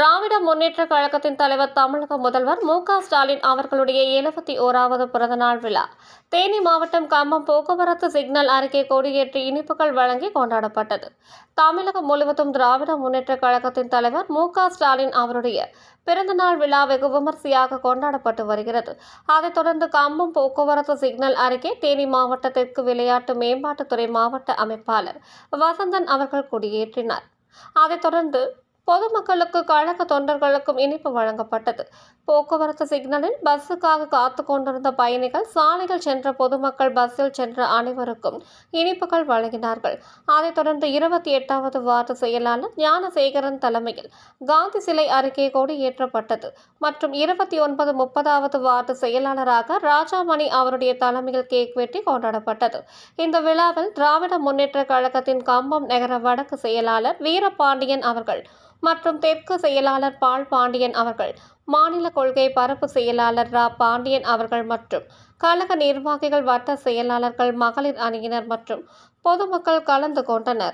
திராவிட முன்னேற்ற கழகத்தின் தலைவர் தமிழக முதல்வர் மு க ஸ்டாலின் அவர்களுடைய எழுபத்தி ஓராவது பிறந்தநாள் விழா. தேனி மாவட்டம் கம்பம் போக்குவரத்து சிக்னல் அருகே கொடியேற்றி இனிப்புகள் வழங்கி கொண்டாடப்பட்டது. தமிழகம் முழுவதும் திராவிட முன்னேற்ற கழகத்தின் தலைவர் மு க ஸ்டாலின் அவருடைய பிறந்தநாள் விழா வெகு விமர்சையாக கொண்டாடப்பட்டு வருகிறது. அதைத் தொடர்ந்து கம்பம் போக்குவரத்து சிக்னல் அருகே தேனி மாவட்டத்திற்கு விளையாட்டு மேம்பாட்டுத்துறை மாவட்ட அமைப்பாளர் வசந்தன் அவர்கள் கொடியேற்றினார். அதைத் தொடர்ந்து பொதுமக்களுக்கு கழக தொண்டர்களுக்கும் இனிப்பு வழங்கப்பட்டது. போக்குவரத்து சிக்னலில் பஸ்ஸுக்காக காத்து கொண்டிருந்த பயணிகள் சாலையில் சென்ற பொதுமக்கள் பஸ்ஸில் சென்ற அனைவருக்கும் இனிப்புகள் வழங்கினார்கள். அதைத் தொடர்ந்து இருபத்தி எட்டாவது வார்டு செயலாளர் ஞானசேகரன் தலைமையில் காந்தி சிலை அருகே கொடியேற்றப்பட்டது மற்றும் இருபத்தி ஒன்பது முப்பதாவது வார்டு செயலாளராக ராஜாமணி அவருடைய தலைமையில் கேக் வெட்டி கொண்டாடப்பட்டது. இந்த விழாவில் திராவிட முன்னேற்ற கழகத்தின் கம்பம் நகர வடக்கு செயலாளர் வீரபாண்டியன் அவர்கள் மற்றும் தெற்கு செயலாளர் பால் பாண்டியன் அவர்கள் மாநில கொள்கை பரப்பு செயலாளர் ரா. பாண்டியன் அவர்கள் மற்றும் கழக நிர்வாகிகள் வட்ட செயலாளர்கள் மகளிர் அணியினர் மற்றும் பொதுமக்கள் கலந்து கொண்டனர்.